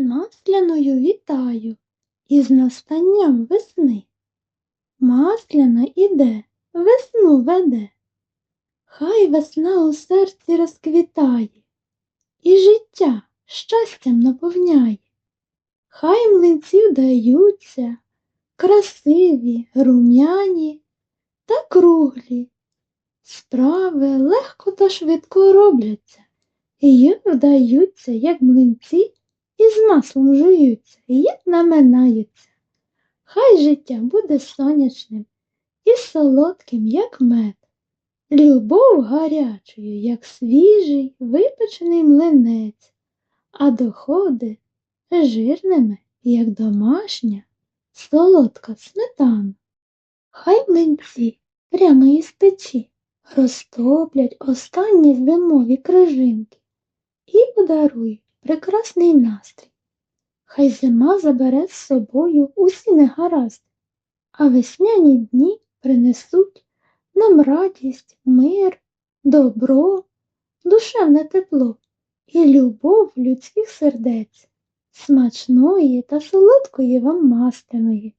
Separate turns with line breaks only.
Масляною вітаю із настанням весни. Масляна іде, весну веде. Хай весна у серці розквітає і життя щастям наповняє. Хай млинці вдаються, красиві, рум'яні та круглі. Справи легко та швидко робляться, і вдаються, як млинці, і з маслом жуються, і наминаються. Хай життя буде сонячним і солодким, як мед, любов гарячою, як свіжий випечений млинець, а доходи жирними, як домашня солодка сметана. Хай млинці прямо із печі розтоплять останні зимові крижинки і подарують прекрасний настрій. Хай зима забере з собою усі негаразди, а весняні дні принесуть нам радість, мир, добро, душевне тепло і любов людських сердець, смачної та солодкої вам масляної.